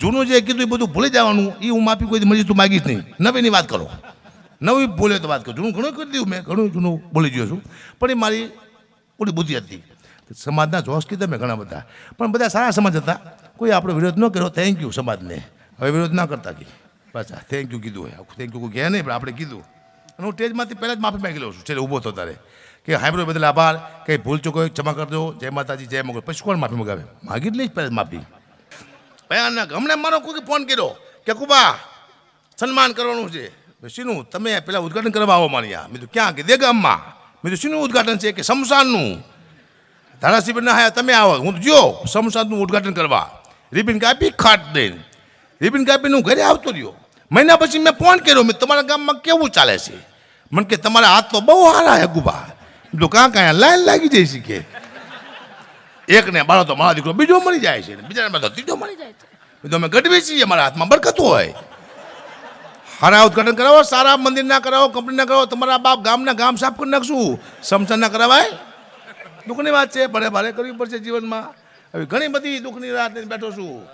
જૂનું જે કીધું એ બધું ભૂલી જવાનું એ હું માફી કોઈ મળી તું માગીશ નહીં. નવીની વાત કરો. નવી ભૂલે તો વાત કરો. જૂનું ઘણું કરી દીધું મેં, ઘણું જૂનું બોલી ગયો છું. પણ એ મારી પૂરી બુદ્ધિ હતી. સમાજના જોશ કીધા મેં ઘણા બધા. પણ બધા સારા સમાજ હતા. કોઈ આપણો વિરોધ ન કર્યો થેન્ક યુ સમાજને. હવે વિરોધ ના કરતા કે. પાછા થેન્ક યુ કીધું હોય. થેન્ક યુ કોઈ કહે નહીં, પણ આપણે કીધું. અને હું સ્ટેજમાંથી પહેલાં જ માફી માંગી લઉં છું. છેલ્લે ઊભો થતો તારે. કે હાઈબ્રો બદલ આભાર. કંઈ ભૂલ ચૂકો ક્ષમા કરજો. જય માતાજી, જય મગર પછી કોણ માફી મગાવે? માગી જ લઈશ પહેલાં માફી. ભયાનક. હમણાં મારો કોઈ ફોન કર્યો કે, કુબા, સન્માન કરવાનું છે. શીનું, તમે પેલા ઉદઘાટન કરવા આવો માણ્યા. મેં તો ક્યાં? કે દે ગામમાં મેં તો શીનું ઉદઘાટન છે કે શમશાનનું? ધારાસભ્ય ના હા તમે આવો. હું જો, શમશાનનું ઉદઘાટન કરવા. રિબિન કાપી ખાટ દઈને, રિબિન કાપીને હું ઘરે આવતો રહ્યો. મહિના પછી મેં ફોન કર્યો, મેં તમારા ગામમાં કેવું ચાલે છે? મને કે, તમારા હાથ તો બહુ સારા હે ગુબા તો કાં કાંઈ લાઈન લાગી જાય છે કે? એકને બાળો તો મારા દીકરો બીજો મળી જાય છે બીજાને તો ત્રીજો મળી જાય છે. મેં અમે ગઢવી છીએ, મારા હાથમાં બરકત હોય. હારા ઉદઘાટન કરાવો, સારા મંદિરના કરાવો કંપનીના કરાવો, તમારા બાપ ગામના ગામ સાફ કરી નાખશું. સમસાનના કરાવાય? દુઃખની વાત છે, ભલે ભારે કરવી પડશે જીવનમાં. હવે ઘણી બધી દુઃખની રાત બેઠો છું.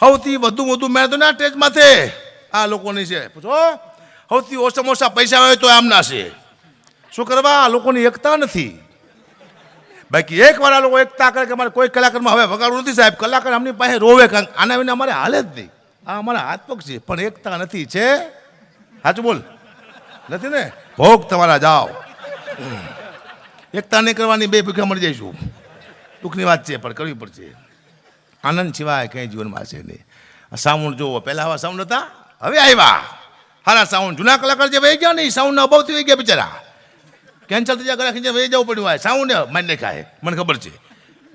સૌથી વધુ વધુ મેં તો ના સ્ટેજ માથે આ લોકોની છે. પૂછો સૌથી ઓછામાં ઓછા પૈસા હોય તો આમના છે. શું કરવા? આ લોકોની એકતા નથી. બાકી એક વાર આ લોકો એકતા કરે કે અમારે કોઈ કલાકારમાં હવે વગાડવું નથી સાહેબ. કલાકાર અમની પાસે રોવે કારણ આના વિના અમારે હાલે જ નહીં. આ અમારા હાથ પગ છે, પણ એકતા નથી છે. સાચું બોલ. નથી ને? ભોગ તમારા જાઓ. એકતા નહીં કરવાની, બે ભૂખ્યા મળી જઈશું. દુઃખની વાત છે, પણ કરવી પડશે. આનંદ સિવાય કંઈ જીવનમાં છે નહીં. આ સાઉન્ડ જોવો. પહેલાં આવા સાઉન્ડ હતા, હવે આવ્યા. હારા સાઉન્ડ. જૂના કલાકાર જે વહી ગયા ને સાઉન્ડના અભાવથી વહી ગયા બિચારા. કેન્સલ થઈ જાય ખીંચે વહી જવું પડ્યું હોય. સાઉન્ડ મારી નાખાય મને ખબર છે.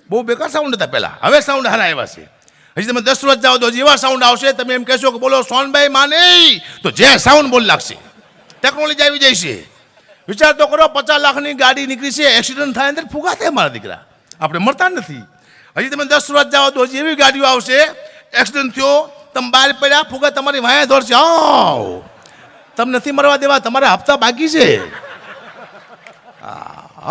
બહુ બેકાર સાઉન્ડ હતા પહેલાં. હવે સાઉન્ડ હારા આવ્યા છે. હજી તમે દસ વર્ષ જાઓ તો હજી એવા સાઉન્ડ આવશે. તમે એમ કહેશો કે બોલો, સોનભાઈ માને. તો જે સાઉન્ડ બોલ લાગશે. ટેકનોલોજી આવી જાય છે. વિચાર તો કરો, પચાસ લાખની ગાડી નીકળી છે. એક્સિડન્ટ થાય અંદર ફુગા થાય મારા દીકરા. આપણે મળતા જ નથી. હજી તમે દસ વર્ષ જાઓ તો હજી એવી ગાડીઓ આવશે. એક્સિડન્ટ થયો, તમે બહાર પડ્યા, ફુગા તમારી વાયા દોડશે આવ. તમે નથી મરવા દેવા, તમારા હપ્તા બાકી છે.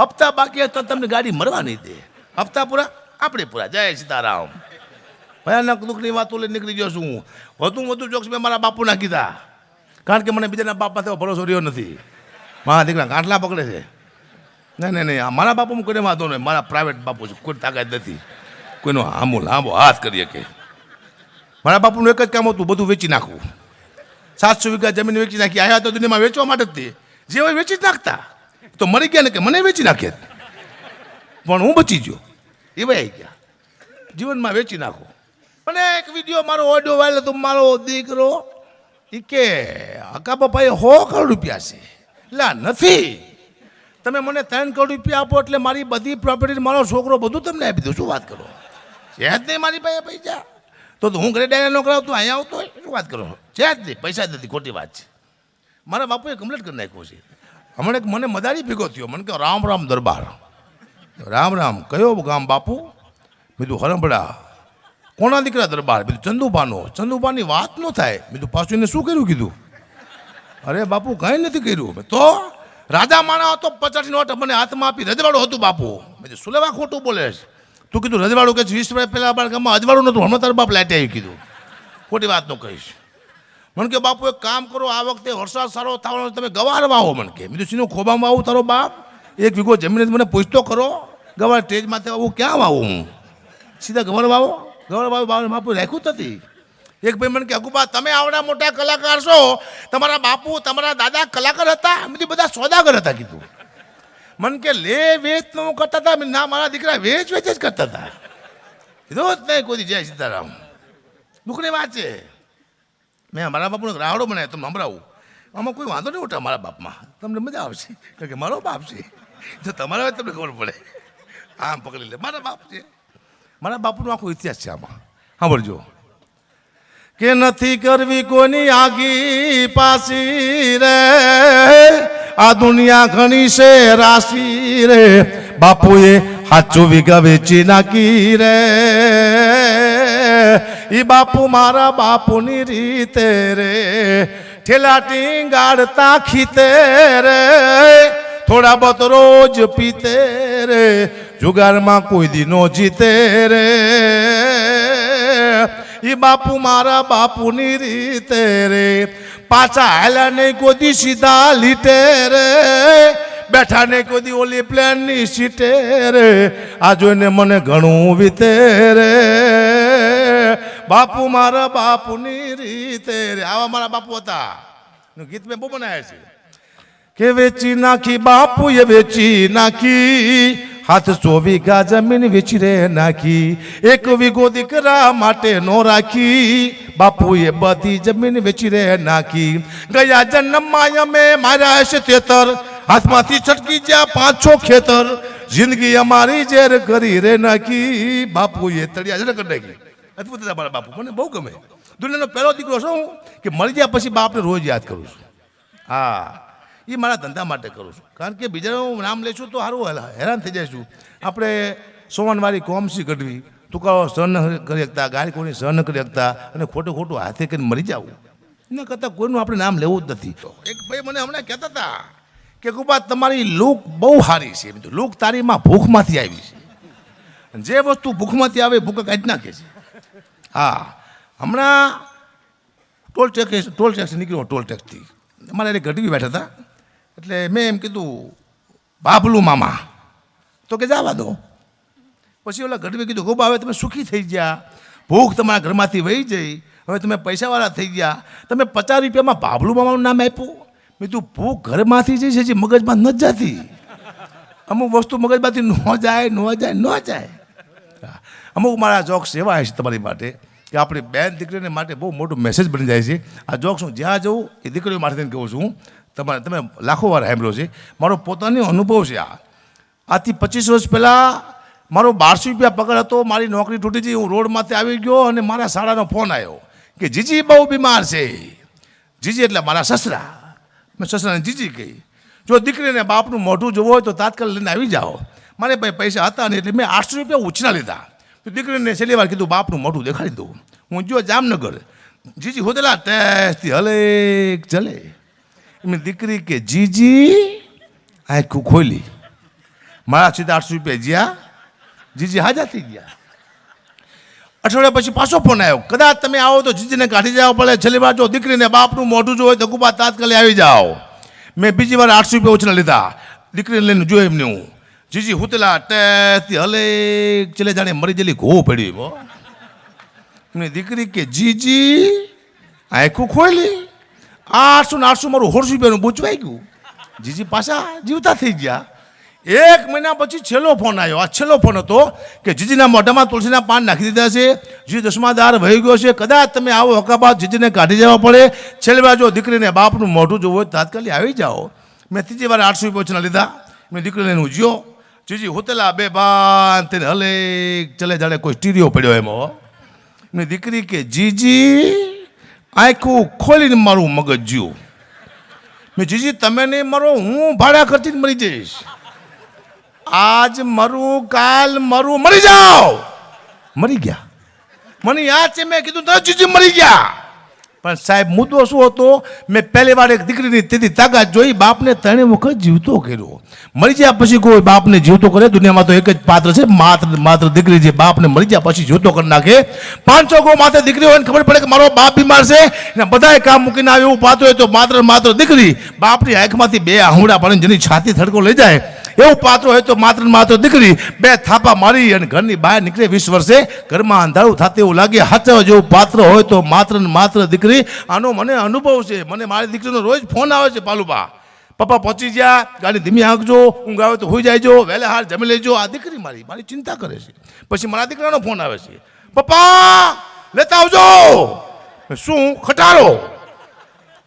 હપ્તા બાકી તો તમને ગાડી મરવા નહીં દે. હપ્તા પૂરા? આપણે પૂરા. જય સીતારામ. ભયાનક દુઃખની વાતો લઈને નીકળી ગયો છું વધુ વધુ જોક્સ મેં મારા બાપુના કીધા. કારણ કે મને બીજાના બાપમાં તેવો ભરોસો રહ્યો નથી. મારા દીકરા ગાંઠલા પકડે છે. નહીં નહીં નહીં મારા હું કોઈને વાંધો નહીં. મારા પ્રાઇવેટ બાપુ છે. કોઈ તાકાત નથી. કોઈનો આમો લાંબો હાથ કરી કે મારા બાપુનું એક જ કામ હતું, બધું વેચી નાખવું. સાતસો વીઘા જમીન વેચી નાખી. આયા તો દુનિયામાં વેચવા માટે જ તે. જે હોય વેચી જ નાખતા. તો મરી ગયા ને કે મને વેચી નાખે. પણ હું બચી ગયો. એવા વહી ગયા. જીવનમાં વેચી નાખો. અને એક વીડિયો મારો ઓડિયો વાયલો તો મારો દીકરો એ કે, અકા પપ્પાએ સો કરોડ રૂપિયા છે. લા, નથી. તમે મને ત્રણ કરોડ રૂપિયા આપો એટલે મારી બધી પ્રોપર્ટી મારો છોકરો બધું તમને આપી દઉં. શું વાત કરો? છે જ નહીં મારી પાસે પૈસા. તો હું ઘરે ડાયરા નો કરાવતો અહીંયા આવતો હોય. શું વાત કરો? છે જ નહીં પૈસા જ નથી. ખોટી વાત છે. મારા બાપુએ કમ્પ્લેટ કરી નાખ્યો છે. હમણાં એક મને મદારી ભેગો થયો. મને કહો, રામ રામ દરબાર. રામ રામ. કયો ગામ બાપુ? બીજું હરંભડા કોના દીકરા દરબાર? બીજું ચંદુભાનો. ચંદુભાની વાત ન થાય. બીજું પાછું એને શું કર્યું કીધું? અરે બાપુ, કંઈ નથી કર્યું. તો રાજા માણા હતો, પચાસ નોટ મને હાથમાં આપી, રજવાડું હતું બાપુ. મેં કીધું સુલેવા ખોટું બોલે છે? તું કીધું, રજવાડું કે વીસ વર્ષ પહેલાં અમારા ગામમાં અજવાડું નહોતું, હમણાં તાર બાપ લાઈટે આવી કીધું. ખોટી વાત ન કહીશ મને કે બાપુ, એક કામ કરો, આ વખતે વરસાદ સારો થવાનો તમે ગવાર વાવો મને કે બીજું સીનું ખોબામાં આવું તારો બાપ? એક વીઘો જમીન મને પૂછતો કરો ગવાર સ્ટેજ આવું ક્યાં વાવું હું? સીધા ગવાર વાવો ગવાર વાવો વાવો બાપુ રાખ્યું નથી એક ભાઈ મને કે અકુબા તમે આવડા મોટા કલાકાર છો, તમારા બાપુ, તમારા દાદા કલાકાર હતા? બીજું બધા સોદાગર હતા, કીધું. મને કે લે, વેચ કરતા હતા. ના, મારા દીકરા વેચ વેચ જ કરતા હતા. કીધું જ નહીં, કોઈ જય સીતારામ. દુઃખની વાત છે. મેં મારા બાપનો રાવડો બનાવ્યો તમને સંભળાવું. આમાં કોઈ વાંધો નહીં ઉઠા મારા બાપમાં. તમને મજા આવશે. કારણ કે મારો બાપ છે. જો તમારા હોય તમને ખબર પડે. આમ પકડી લે. મારા બાપ છે. મારા બાપુનો આખો ઇતિહાસ છે આમાં. સાંભળજો. કે નથી કરવી કોની આગી પાસી રે? આ દુનિયા ઘણી છે રાશી રે. બાપુએ હાચું વીઘા વેચી નાખી રે. ઈ બાપુ મારા બાપુની રીતે રે ઠેલા ટીંગાડતા ખીતે રે થોડા બત રોજ પીતે રે જુગારમાં કોઈ દી નો જીતે રે ઈ બાપુ મારા બાપુની રીતે રે પાછા હાલ્યા નહીં કોદી સીધા લીટે રે બેઠા ને કોદી ઓલી પ્લેનની સીટે રે આ જોઈને મને ઘણું વીતે રે બાપુ મારા બાપુની રીતે રે આવા મારા બાપુ હતા નું ગીત મેં બહુ બનાવ્યા છે કે વેચી નાખી બાપુએ વેચી નાખી હાથ સો વીઘા જમીન વેચી રે નાખી એક વીઘો દીકરા માટે નો રાખી બાપુએ બધી જમીન વેચી રે નાખી ગયા જન્મમાં અમે માર્યા હશે તેતર હાથમાંથી છટકી ગયા પાંચ છ ખેતર જિંદગી અમારી ઝેર કરી રે નાખી બાપુએ તળિયા ઝેર કરી નાખી અદભુત હતા મારા બાપુ મને બહુ ગમે. દુનિયાનો પહેલો દીકરો શું? કે મળી ગયા પછી બાપને રોજ યાદ કરું છું. હા. એ મારા ધંધા માટે કરું છું. કારણ કે બીજાનું હું નામ લેશું તો સારું હેરાન થઈ જઈશું. આપણે સોમનવારી કોમસી કઢવી તુકાળો સહન કરી શકતા ગાડી કોની સહન કરી શકતા અને ખોટું ખોટું હાથે કરીને મરી જવું. એના કરતાં કોઈનું આપણે નામ લેવું જ નથી. એક ભાઈ મને હમણાં કહેતા હતા કે કુબા તમારી લૂક બહુ સારી છે. લૂક તારીમાં ભૂખમાંથી આવી છે. જે વસ્તુ ભૂખમાંથી આવે ભૂખ કાઢી નાખે છે. હા. હમણાં ટોલ ટેક્સ ટોલ ટેક્સ નીકળ્યો, ટોલ ટેક્સથી. અમારે એને ગઢવી બેઠા હતા. એટલે મેં એમ કીધું બાપલું મામા, તો કે જવા દો. પછી ઓલા ગઢવી કીધું ખૂબ હવે તમે સુખી થઈ ગયા. ભૂખ તમારા ઘરમાંથી વહી જઈ. હવે તમે પૈસાવાળા થઈ ગયા. તમે પચાસ રૂપિયામાં બાબલું મામાનું નામ આપ્યું. મેં તું ભૂખ ઘરમાંથી જઈ છે, જે મગજમાં ન જતી. અમુક વસ્તુ મગજમાંથી ન જાય ન જાય ન જાય. અમુક મારા જોક્સ એવા છે તમારી માટે કે આપણી બેન દીકરીને માટે બહુ મોટું મેસેજ બની જાય છે. આ જોક્સ હું જ્યાં જઉં એ દીકરીઓ માટે કહું છું. તમારે તમે લાખો વાર સાંભળ્યો છે. મારો પોતાનો અનુભવ છે આ. આથી પચીસ વર્ષ પહેલાં મારો બારસો રૂપિયા પગાર હતો, મારી નોકરી તૂટી ગઈ, હું રોડમાંથી આવી ગયો અને મારા શાળાનો ફોન આવ્યો કે, જીજી, બહુ બીમાર છે. જીજી એટલે મારા સસરા. મેં સસરાને જીજી કહી. જો દીકરીને બાપનું મોઢું જોવું હોય તો તાત્કાલિક લઈને આવી જાઓ. મારે ભાઈ પૈસા હતા ને એટલે મેં આઠસો રૂપિયા ઉછના લીધા. તો દીકરીને છેલ્લી વાર કીધું, બાપનું મોઢું દેખાડી દઉં. હું જો જામનગર. જીજી હોતેલા ટેસ્ટથી હલે ચલે એમની દીકરી કે, જીજી, આખું ખોલી. મારા સીધા આઠસો રૂપિયા જ્યાં. જીજી હાજર થઈ ગયા. અઠવાડિયા પછી પાછો ફોન આવ્યો. કદાચ તમે આવો તો જીજીને કાઢી જાઓ પડે છેલ્લી વાર જો દીકરીને બાપનું મોઢું જો હોય તો ગુબા તાત્કાલિક આવી જાઓ. મેં બીજી વાર આઠસો રૂપિયા ઓછા લીધા. દીકરીને લઈને જોયું એમને હું. જીજી હુતલા ટેસ્ટથી હલે ચલે જાણે મરી જેલી ઘો પડી હો. એમની દીકરી કે, જીજી, આખું ખોલી. આઠસો ને આઠસો મારું હોરસો રૂપિયાનું બૂચવાઈ ગયું. જીજી પાછા જીવતા થઈ ગયા. એક મહિના પછી છેલ્લો ફોન આવ્યો. આ છેલ્લો ફોન હતો કે જીજીના મોઢામાં તુલસીના પાન નાખી દીધા છે. જીજી દસમાદાર વહી ગયો છે. કદાચ તમે આવો હકાબાદ જીજીને કાઢી જવા પડે. છેલ્લે વાર જો દીકરીને બાપનું મોઢું જોવું હોય તાત્કાલિક આવી જાઓ. મેં ત્રીજી વાર આઠસો રૂપિયા લીધા. મેં દીકરીને ઉજ્યો. જીજી, હોતેલા બે બાન તેને હલે ચલે જાણે કોઈ સ્ટીરિયો પડ્યો એમાં ને દીકરી કે, જીજી, આખું ખોલીને મારું મગજ જ્યું મેં જીજી, તમે નહીં મરો, હું ભાડા ખર્ચીને મરી જઈશ. આજ મરું, કાલ મરું, મરી જાઓ. મરી ગયા. મને યાદ છે, મેં કીધું, તો જીજી મરી ગયા. પણ સાહેબ, મુદ્દો શું હતો? મેં પહેલી વાર એક દીકરીની તેથી તાકાત જોઈ, બાપને ત્રણે વખત જીવતો કર્યો. મરી ગયા પછી કોઈ બાપને જીવતો કરે, દુનિયામાં તો એક જ પાત્ર છે, માત્ર માત્ર દીકરી જે બાપને મરી ગયા પછી જીવતો કરી નાખે. પાંચસો ગો માથે દીકરી હોય ખબર પડે કે મારો બાપ બીમાર છે? ને બધાએ કામ મૂકીને આવે એવું પાત્ર હોય તો માત્ર માત્ર દીકરી બાપની આંખમાંથી બે આહુડા પડે જેની છાતી થડકો લઈ જાય. એવું પાત્ર હોય તો માત્ર માત્ર દીકરી બે થાપા મારી અને ઘરની બહાર નીકળે વીસ વર્ષે ઘરમાં અંધારું થતું એવું લાગે હાચવા જેવું પાત્ર હોય તો માત્ર ને માત્ર દીકરી. આનો મને અનુભવ છે. મને મારી દીકરીનો રોજ ફોન આવે છે, પાલુબા. પપ્પા પહોંચી ગયા, ગાડી ધીમી હાંકજો, ઊંઘ આવે તો હોઈ જાયજો, વહેલા હાર જમી લેજો. આ દીકરી મારી મારી ચિંતા કરે છે. પછી મારા દીકરાનો ફોન આવે છે. પપ્પા, લેતા આવજો. શું, ખટારો?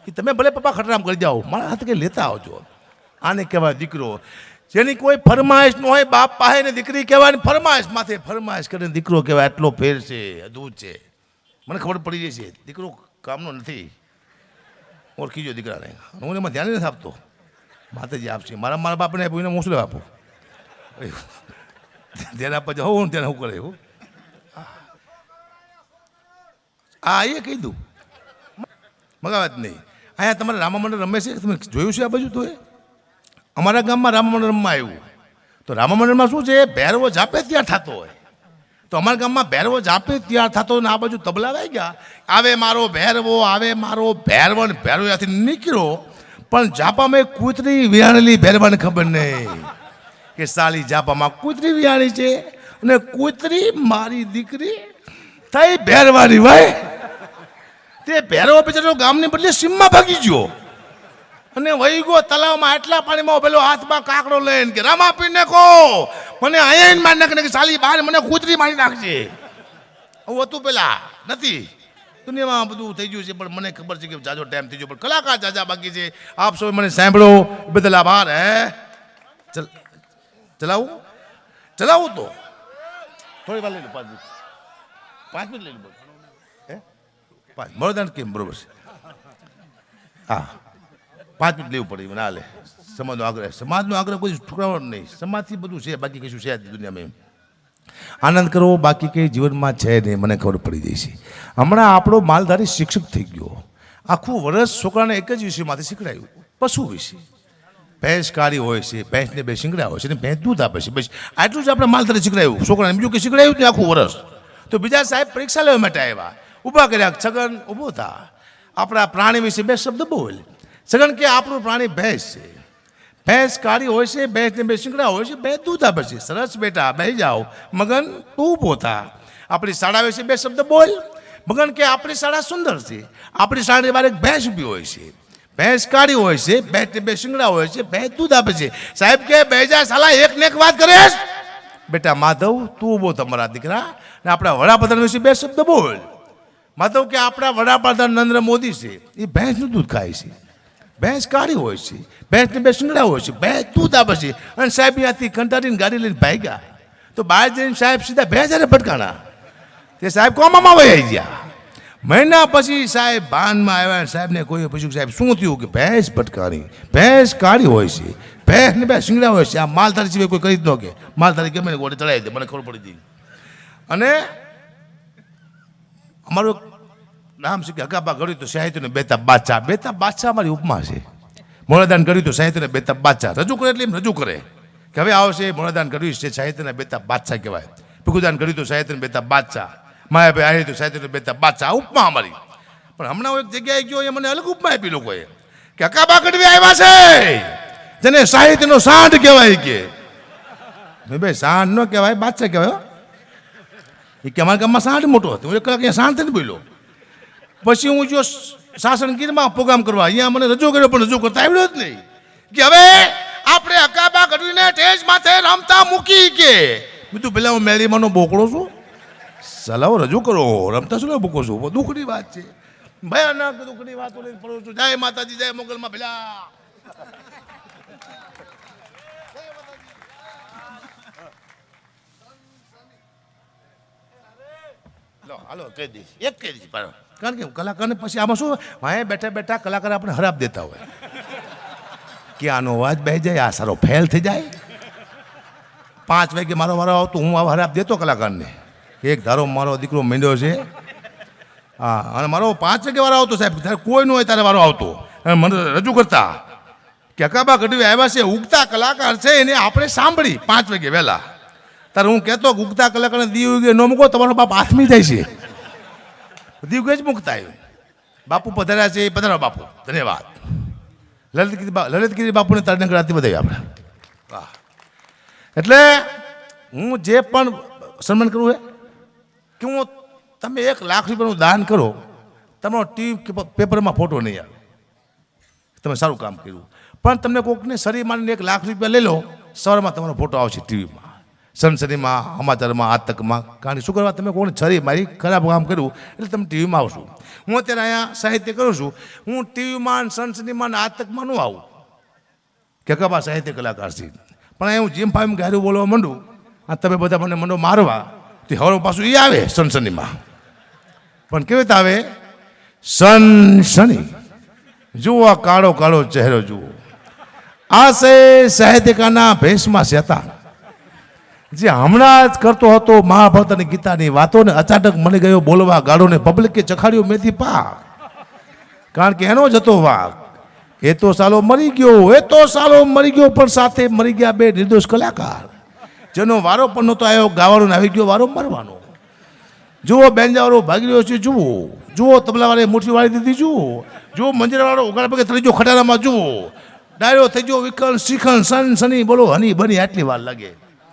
કે તમે ભલે પપ્પા ખટરામ કરી જાઓ, મારા હાથ કે લેતા આવજો. આને કહેવાય દીકરો. જેની કોઈ ફરમાઈશ ન હોય, બાપ પાસે ને દીકરી કહેવાય ને ફરમાઈશ માથે, ફરમાઈશ કરીને દીકરો કહેવાય એટલો ફેર છે અદભુત છે. મને ખબર પડી જાય છે, દીકરો કામનો નથી. ઓળખીજો દીકરાને. હું એમાં ધ્યાન નથી આપતો. માતાજી આપશે. મારા મારા બાપને આપ્યું એને મોસલે આપો. ધ્યાન આપવા જાઉં હું, ધ્યાન હું કરે એવું હા એ કહી દઉં. મગાવત નહીં. અહીંયા તમારે રામા મંડળ રમે છે તમે જોયું છે આ બાજુ તો એ? અમારા ગામમાં રામ મંડળમાં આવ્યું. તો રામા મંડળમાં શું છે? ભેરવો જાપે ત્યાં થતો હોય. તો અમારા ગામમાં ભેરવો જાપે ત્યાં થતો ને આ બાજુ તબલા વાઈ ગયા આવે મારો ભેરવો, આવે મારો ભેરવો ભેરવો ત્યાંથી નીકળ્યો. પણ જાપામાં કૂતરી વિહાણેલી ભેરવાને ખબર નહીં કે સાલી જાપામાં કૂતરી વિહાણી છે અને કૂતરી મારી દીકરી થઈ ભેરવાની ભાઈ તે ભેરવો બિચારો ગામની બદલે સીમમાં ભાગી ગયો. અને વહી ગયો તલાવમાં એટલા પાણીમાં પેલો હાથમાં કાકડો લઈને કે, રામા પીને કો. મને અહીંયા મારી નાખે કે, સાલી, બહાર મને કૂતરી મારી નાખજે. આવું હતું પેલા, નથી. દુનિયામાં બધું થઈ ગયું છે, પણ મને ખબર છે કે જાજો ટાઈમ થઈ ગયો, પણ કલાકાર જાજા બાકી છે. આપ સૌ મને સાંભળો. બદલ આભાર, હે. ચલ, ચલાવું? ચલાવું તો. થોડી વાર લઈ લો પાંચ મિનિટ. પાંચ મિનિટ લઈ લો હે? પાંચ. મળો કેમ? બરોબર છે. હા. પાંચ મિનિટ લેવું પડે મને હાલે. સમાજનો આગ્રહ સમાજનો આગ્રહ કોઈ ઠુકરાવો નહીં. સમાજથી બધું છે, બાકી કશું છે દુનિયામાં એમ. આનંદ કરવો બાકી કંઈ જીવનમાં છે નહીં, મને ખબર પડી જાય છે. હમણાં આપણો માલધારી શિક્ષક થઈ ગયો. આખું વર્ષ છોકરાને એક જ વિષયમાંથી શીખડાયું. પશુ વિશે. ભેંસ કાળી હોય છે, ભેંસને બે શીંગડા હોય છે અને ભેંસ દૂધ આપે છે. બસ, આટલું જ આપણે માલધારી શીખડાયું. છોકરાને બીજું કે શીખડાયું નહીં આખું વર્ષ તો બીજા સાહેબ પરીક્ષા લેવા માટે આવ્યા. ઊભા કર્યા, છગન ઊભો થા. આપણા પ્રાણી વિશે બે શબ્દ બોલ. છગન કે આપણું પ્રાણી ભેંસ છે. ભેંસ કાળી હોય છે, ભેંસને બે શીંગડા હોય છે, બે દૂધ આપે છે સરસ બેટા, બે જાઓ. મગન, તું પોતા આપણી શાળા વિશે બે શબ્દ બોલ. મગન કે આપણી શાળા સુંદર છે. આપણી શાળાની બહાર એક ભેંસ ઊભી હોય છે. ભેંસ કાળી હોય છે, ભેંસને બે શીંગડા હોય છે ભેંસ દૂધ આપે છે સાહેબ કે, બે જા સાલા એક ને એક વાત કરે બેટા માધવ, તું ઊભો તમારા દીકરા ને આપણા વડાપ્રધાન વિશે બે શબ્દ બોલ. માધવ કે આપણા વડાપ્રધાન નરેન્દ્ર મોદી છે, એ ભેંસનું દૂધ ખાય છે. ભેંસ કાળી હોય છે, ભેંસને બે શિંગડા હોય છે, ભેંસ તું આપે છે. અને સાહેબ ત્યાંથી કંટાળીને ગાડી લઈને ભાગ્યા. તો બહાર જઈને સાહેબ સીધા ભેંસ હારે ભટકાણા. તે સાહેબ કોમામાં વહી ગયા. મહિના પછી સાહેબ ભાનમાં આવ્યા સાહેબને કોઈ પૂછ્યું સાહેબ, શું થયું કે ભેંસ ભટકાણી? ભેંસ કાળી હોય છે. ભેંસને બે શિંગડા હોય છે. આ માલધારી સિવાય કોઈ કરી જ ન કે. માલધારી ગમે ગોળે ચડાવી દે, મને ખબર પડી હતી અને અમારું નામ છે કે? હકાબા કર્યું તો સાહિત્યને બેતા બાચા. બેતા બાદશાહ અમારી ઉપમા છે. મોડાદાન કર્યું તો સાહિત્યને બેતા બાદશાહ રજૂ કરે એટલે એમ રજૂ કરે. કે હવે આવશે મોડાદાન કર્યું છે સાહિત્યના બેતા બાદશાહ કહેવાય. ભીખુદાન કર્યું તો સાહિત્યને બેતા બાદશાહ માયાભાઈ આવ્યું તો સાહિત્યને બેતા બાદશાહ ઉપમા અમારી. પણ હમણાં એક જગ્યાએ ગયો, એ મને અલગ ઉપમા આપી લોકોએ. કે હકાબા કડવી આવ્યા છે. જેને સાહિત્યનો સાંઠ કહેવાય કે. ભાઈ સાંઠ ન કહેવાય બાદશાહ કહેવાય. એ કે અમારા ગામમાં સાંઠ મોટો હતો. હું એક કલાક અહીંયા સાંઠ નથી બોલ્યો. પછી હું જો સાસણગીરમાં પ્રોગ્રામ કરવા, અહીંયા મને રજૂ કર્યો, પણ રજૂ કરતા આવ્યો જ નહીં. કે હવે આપણે અકાબા કરીને ટેજ માથે રમતા મૂકી કે? બીજું પેલા હું મેળીમાંનો બોકડો છું. સલાહ રજૂ કરો. રમતા શું બોકો છું? દુઃખની વાત છે. ભયાનક દુઃખની વાતો લઈને ફરું છું. જય માતાજી, જય મોગલમાં પેલા. હાલો, કહી દઈશ. એક કહી દઈશ, પાડો. કારણ કે કલાકારને પછી આમાં શું વાંહે બેઠા બેઠા કલાકાર આપણે હરાબ દેતા હોય. કે આનો અવાજ બે જાય, આ સારો ફેલ થઈ જાય. પાંચ વાગે મારો વારો આવતો, હું આ હરાબ દેતો કલાકારને. એક ધારો મારો દીકરો મીંડો છે. હા, અને મારો પાંચ વાગે વારો આવતો સાહેબ. ત્યારે કોઈ ન હોય ત્યારે વારો આવતો. અને મને રજૂ કરતા કે અકાબા ગઢવી આવ્યા છે, ઉગતા કલાકાર છે, એને આપણે સાંભળી પાંચ વાગે વહેલા. ત્યારે હું કહેતો ઉગતા કલાકારને દીવ ઉગે ન મૂકો, તમારો બાપ આથમી જાય છે. દીવ મુક્ત આવ્યું બાપુ પધાર્યા છે એ પધારો બાપુ. ધન્યવાદ. લલિતગીરી લલિતગીરી બાપુને તરણગર આરતી બધાવી આપણે. વાહ. એટલે હું જે પણ સન્માન કરું એ કે હું તમે એક લાખ રૂપિયાનું દાન કરો, તમારો ટીવી પેપરમાં ફોટો નહીં આવે. તમે સારું કામ કર્યું. પણ તમને કોઈકને શરીર માનીને એક લાખ રૂપિયા લઈ લો, સવારમાં તમારો ફોટો આવશે ટીવીમાં. સનસનીમાં સમાચારમાં આતકમાં. કારણ કે શું કરવા તમે કોણ છરી મારી ખરાબ કામ કર્યું, એટલે તમે ટીવીમાં આવશો. હું અત્યારે અહીંયા સાહિત્ય કરું છું. હું ટીવીમાં સનસનીમાં આ આતકમાં ન આવું. કે કબા સાહિત્ય કલાકાર છે પણ અહીંયા હું જીમ ફાઈમ ગારું બોલવા માંડું આ તમે બધા મને મંડો મારવા, તે હવે પાછું એ આવે સનસનીમાં પણ કેવી રીતે આવે? સનસની જુઓ આ કાળો કાળો ચહેરો જુઓ. આ છે સાહિત્યકારના ભેષમાં શેતાન. જે હમણાં જ કરતો હતો મહાભારત અને ગીતાની વાતોને અચાનક મને ગયો બોલવા ગાળોને પબ્લિકે ચખાડ્યો મેથી પાક. કારણ કે એનો જ હતો વાક. એ તો સાલો મરી ગયો, એ તો સાલો મરી ગયો, પણ સાથે મરી ગયા બે નિર્દોષ કલાકાર. જેનો વારો પણ નહોતો આવ્યો ગાવાનો આવી ગયો વારો મરવાનો. જુઓ બેંજાવાળો ભાગી રહ્યો છે, જુઓ. જુઓ તબલાવાળે મુઠ્ઠી વાળી દીધી, જુઓ. જુઓ મંજરાવાળો ઉગાડ પગે ત્રીજો ખટારામાં, જુઓ. ડાયરો થઈ ગયો વિકલ શિખન સન સની બોલો, હની, બની, આટલી વાર લાગે.